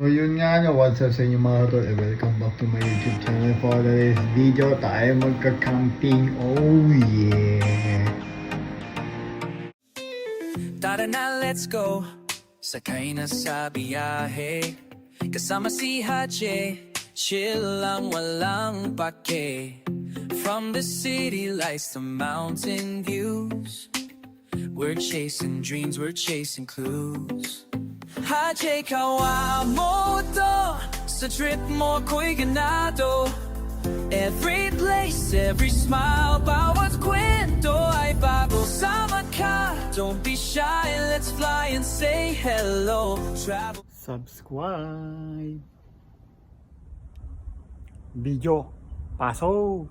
So yun nga no, what's up sa inyo mga tol, Eh, welcome back to my YouTube channel for today's video. Tayo magka-camping, oh yeah! Tara na, let's go. Sakay na sa biyahe. Kasama si Hache. Chill lang, walang pake. From the city lights to mountain views. We're chasing dreams, we're chasing clues Hache kawa mo to Sa trip mo ko'y ganado Every place, every smile, bawat kwento ay bago Sama ka, don't be shy, let's fly and say hello Travel subscribe. Video. Pasok.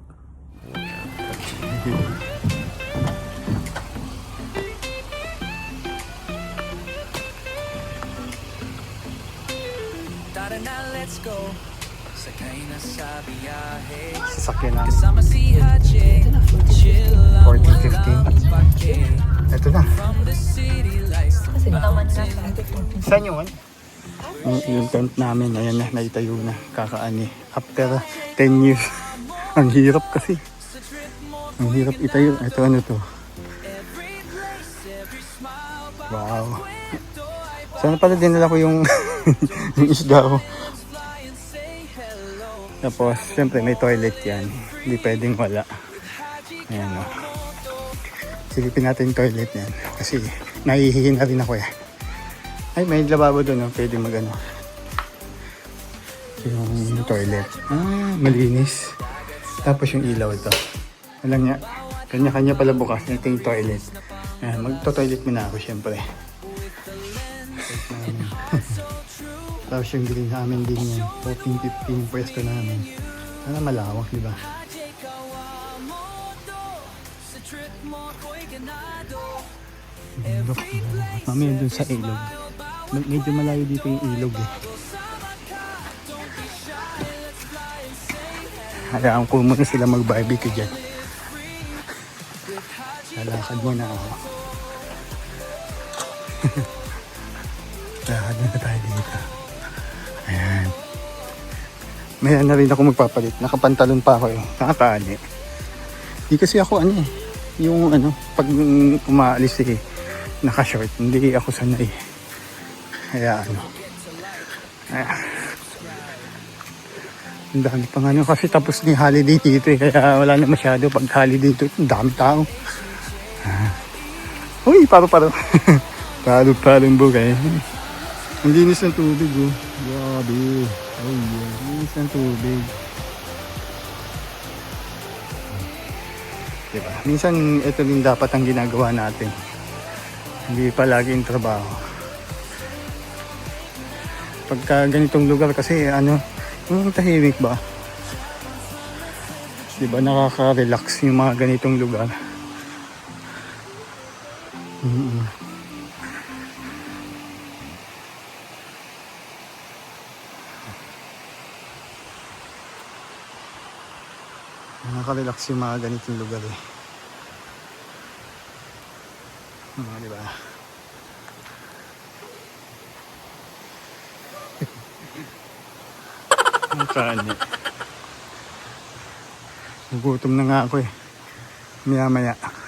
Tara na, let's go Sakay na sa biyahe Sasakyan namin. Kasama si Hache Chill lang, 14, 15. walang pake Ito na. City lights to mountain Saan yun? Yung, yung tent namin, ayan na, naitayo na. Kakaani. After 10 years. Ang hirap kasi. Ang hirap itayo. Ito ano to? Wow. Sana pala dinala ko yung, yung isda ko. Tapos, siyempre may toilet yan. Hindi pwedeng wala. Ayan o. Silipin natin yung toilet yan. Kasi nahihihin na rin ako eh. Ay, may lababo doon, no? pwede mag ano. Yung toilet. Ah, malinis. Tapos yung ilaw ito. Alam niya, kanya-kanya pala bukas. Ito yung toilet. Ayan, magto-toilet muna ako, syempre. Tapos yung green namin din yan. 14-15 yung pwesto namin. Sana malawak, di ba? Ilog. Mamaya dun sa ilog. Med- Medyo malayo dito yung ilog eh. Hayaan ko muna sila mag-barbecue dyan. Lalakad muna ako. Lakad muna tayo dito. Ayan. May na rin ako magpapalit. Nakapantalon pa ako eh. Nakataali. Di kasi ako ano eh. Yung ano, pag umaalis eh, naka-short. Hindi ako sanay. Kaya ano. Ah. Ang dami pang ano kasi tapos ni holiday dito eh. Kaya wala na masyado pag holiday dito. Ang dami tao. Ah. Uy, paro-paro. Paro-parong bugay. Ang linis ng tubig oh. Grabe. Oh yeah. Linis ng tubig. Diba? Minsan ito din dapat ang ginagawa natin. Hindi palaging trabaho. Pagka ganitong lugar kasi ano, yung tahimik ba? Diba nakaka-relax yung mga ganitong lugar. Nakaka-relax yung mga ganitong lugar eh. Mga di ba? Ang kani. Nagutom na nga ako eh. Maya maya.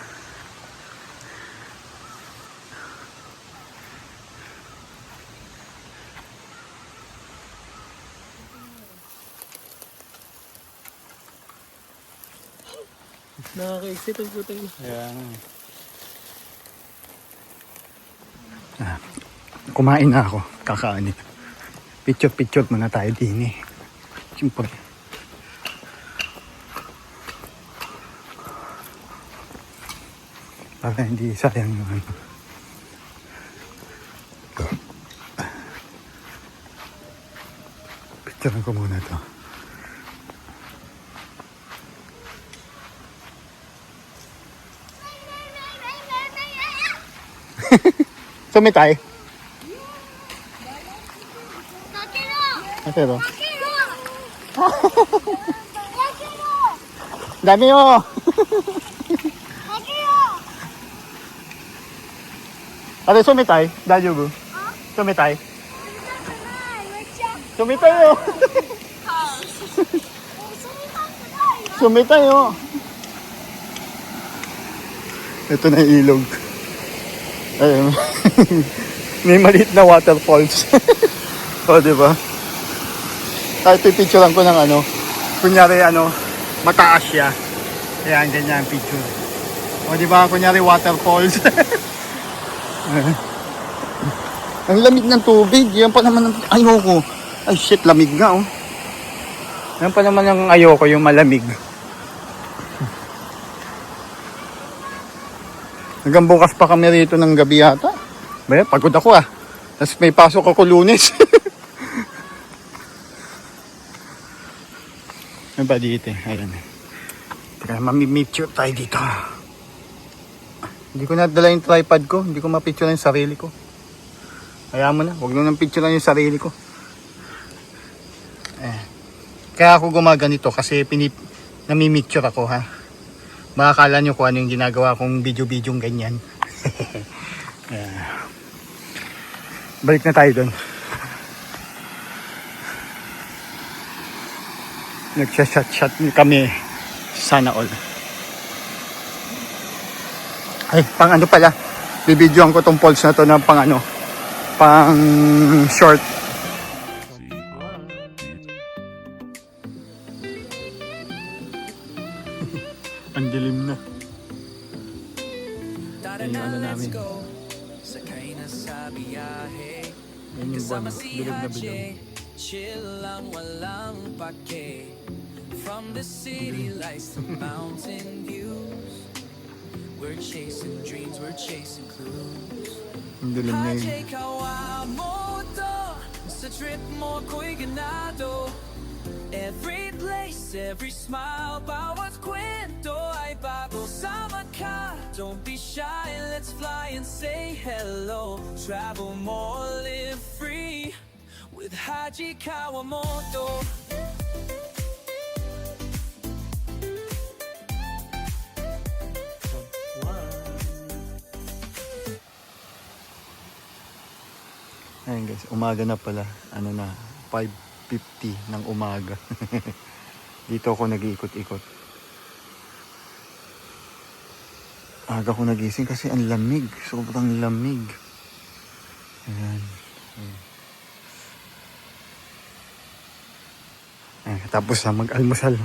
Nakaka-exit ang putang eh. Ah, kumain na ako. Kakaani. Picture-picture muna tayo din eh. Siyempre. Para hindi sayang yung ano. Picture ko muna to. Sumitay. Ate ro. Dami mo. Ate sumitay. Dayo go. Sumitay. Sumitay oh. Sumitay oh. Ito na ilog. Ayun. May maliit na waterfalls. o, di ba? Kahit pipicturean ko ng ano, kunyari ano, mataas siya. Ayan, ganyan ang picture. O, di ba? Kunyari waterfalls. ang lamig ng tubig. Yan pa naman ang ayoko. Ay, shit, lamig nga, oh. Yan pa naman ang ayoko, yung malamig. Hanggang bukas pa kami rito ng gabi yata. Baya, pagod ako ah. Tapos may pasok ako lunes. Ano ba dito eh? Ayan. Teka, mamimicture tayo dito. Hindi ko nadala yung tripod ko. Hindi ko mapicture yung sarili ko. Kaya mo na. Huwag nyo nang picture yung sarili ko. Eh. Kaya ako gumaganito kasi pinip namimicture ako ha. Makakala nyo kung ano yung ginagawa kong video-video ganyan. Ayan. Balik na tayo doon. Nagsashot-shot kami. Sana all. Ay, pang ano pala. Bibidyoan ko tong pulse na to ng pang ano. Pang short. Ano let's namin. go. Sakay na sa biyahe. Yan yung si Bilog na bilog. Haji. Chill lang, walang pake. From the city lights to mountain views. We're chasing dreams, we're chasing clues. Ang dilim na yun. Haji Kawamoto Sa trip mo ko'y ganado Every place, every smile Bawat kwento ay bago ka, don't be shy Let's fly and say hello Travel more, live free With Haji Kawamoto Ayun guys, umaga na pala. Ano na, 5.50 ng umaga. Dito ako nag-iikot-ikot. Aga ko nagising kasi ang lamig. Sobrang lamig. Ayan. Ayan. Tapos na mag-almusal.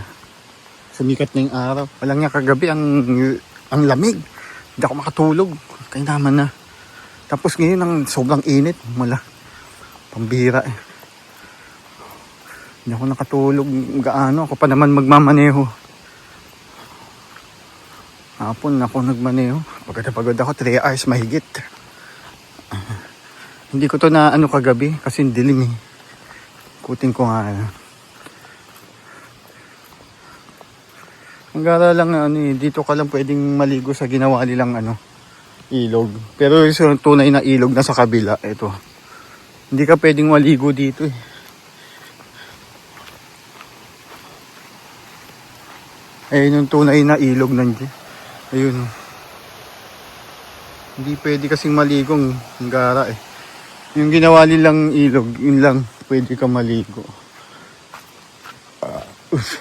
Sumikat na yung araw. Walang nga kagabi ang, ang lamig. Hindi ako makatulog. Kaya naman na. Tapos ngayon ang sobrang init. Mala. Pambira eh. Hindi ako nakatulog gaano. Ako pa naman magmamaneho. Hapon ako nagmaneho. Pagod na pagod ako. 3 hours mahigit. Ah, hindi ko to na ano kagabi. Kasi dilim eh. Kutin ko nga. Ang gara lang ano eh. Dito ka lang pwedeng maligo sa ginawa nilang ano ilog. Pero yung tunay na ilog na sa kabila, ito. Hindi ka pwedeng maligo dito eh. Ayun yung tunay na ilog nandiyan. Ayun. Hindi pwede kasing maligo ang gara eh. Yung ginawa nilang ilog, yun lang pwede ka maligo. Ah, uff.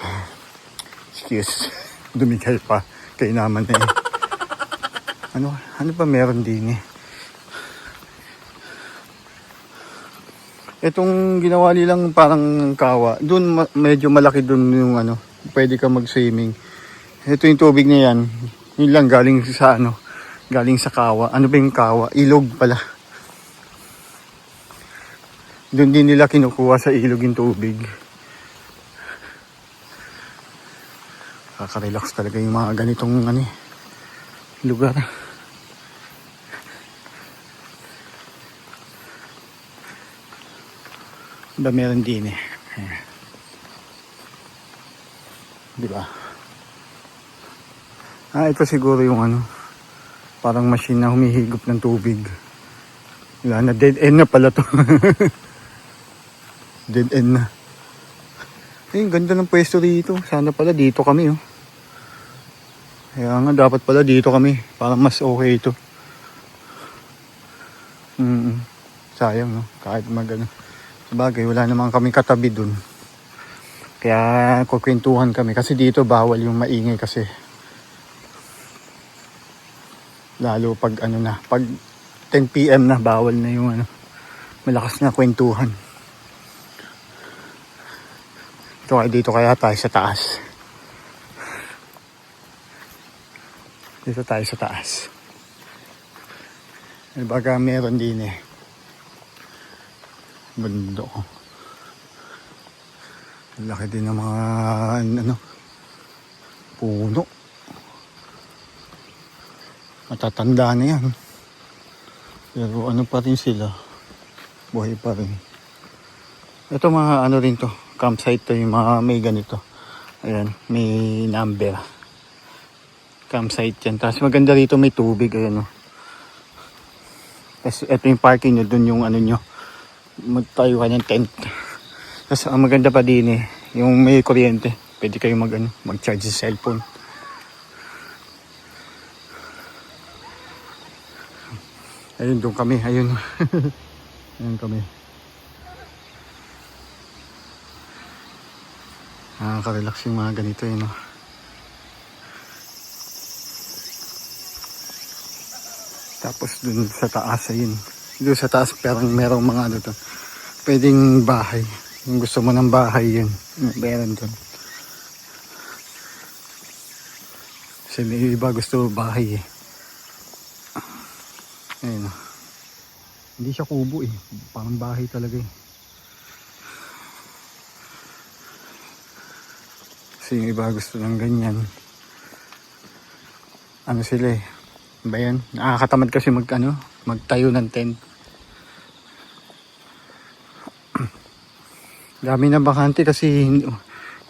Excuse. Dumigay pa. Kaya naman eh. Ano, ano ba meron din eh? Itong ginawa nilang parang kawa, doon medyo malaki doon yung ano, pwede ka mag-swimming. Ito yung tubig na yan, yun lang galing sa ano, galing sa kawa. Ano ba yung kawa? Ilog pala. Doon din nila kinukuha sa ilog yung tubig. Kaka-relax talaga yung mga ganitong ano, eh, lugar. ba meron din eh. Di ba? Ah, ito siguro yung ano, parang machine na humihigop ng tubig. Wala na, dead end na pala to. dead end na. Eh, ganda ng pwesto dito. Sana pala dito kami, oh. Kaya nga, dapat pala dito kami. Parang mas okay ito. Mm Sayang, no? Kahit mag, ano, Sabagay, wala naman kami katabi dun. Kaya kukwentuhan kami. Kasi dito bawal yung maingay kasi. Lalo pag ano na, pag 10pm na, bawal na yung ano, malakas na kwentuhan. Ito, dito kaya tayo sa taas. Dito tayo sa taas. Eh, Baga meron din eh. Bundok. Laki din ng mga ano, puno. Matatanda na yan. Pero ano pa rin sila. Buhay pa rin. Ito mga ano rin to. Campsite to yung mga may ganito. Ayan, may number. Campsite yan. Tapos maganda rito may tubig. Ayan o. Tapos ito yung parking nyo. Dun yung ano nyo. Magtayo ka ng tent. Tapos ang maganda pa din eh. Yung may kuryente. Pwede kayo mag, ano, mag-charge sa cellphone. Ayun, doon kami. Ayun. Ayun kami. Nakaka-relax yung mga ganito eh, no? Tapos dun sa taas, ayun. Doon sa taas, parang merong mga ano to. Pwedeng bahay. Kung gusto mo ng bahay, yun. Meron dun. Kasi may iba gusto bahay eh. Ayun. oh. Hindi siya kubo eh. Parang bahay talaga eh. Kasi yung iba gusto ng ganyan. Ano sila eh. Ba yan? Nakakatamad kasi mag, ano, magtayo ng tent. Dami na bakante kasi hindi,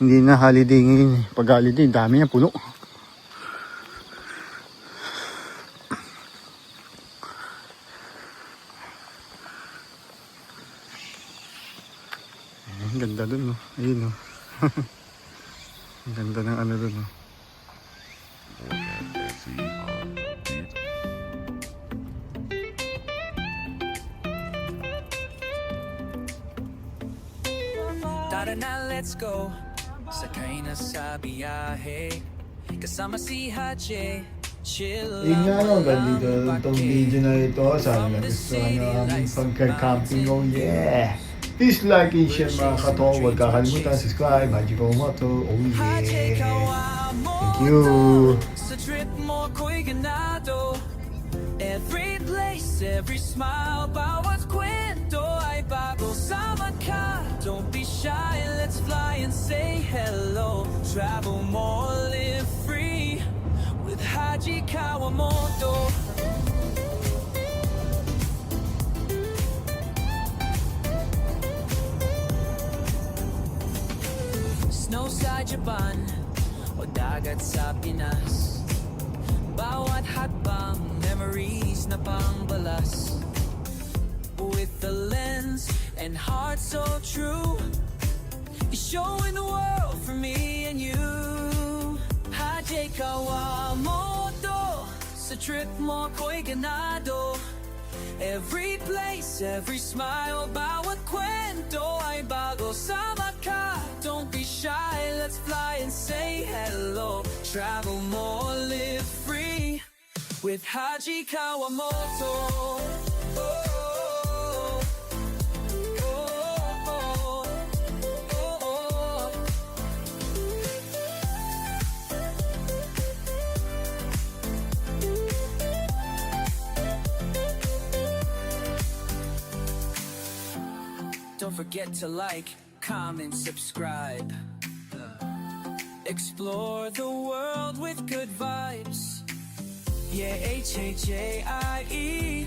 hindi na holiday ngayon. eh. Pag holiday, dami na puno. Ay, Ang ganda dun, no? Ayun, no? Ang ganda ng ano dun, no? Tara na, let's go Sakay na sa biyahe Kasama si Hache Chill Yun nga no, walang itong video na ito. Sana nagustuhan nyo ang aming pagka-camping. Oh yeah! And share mga kato. Huwag kakalimutan subscribe. Magical Moto. Oh yeah! Thank you! Every place, every smile don't be shy Let's fly and say hello Travel more, live free With Haji Kawamoto Snow sa Japan O dagat sa Pinas. Bawat hatbang Memories na pangbalas. With the lens And heart so true You're showing the world for me and you. Haji Kawamoto Sa trip mo ko'y ganado. Every place, every smile Bawat kwento ay bago Sama ka, don't be shy Let's fly and say hello. Travel more, live free. With Haji Kawamoto oh, oh, oh, oh. Don't forget to like, comment, subscribe. Uh, explore the world with good vibes. Yeah, H H A I E.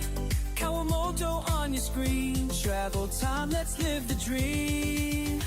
Kawamoto on your screen. Travel time, let's live the dream.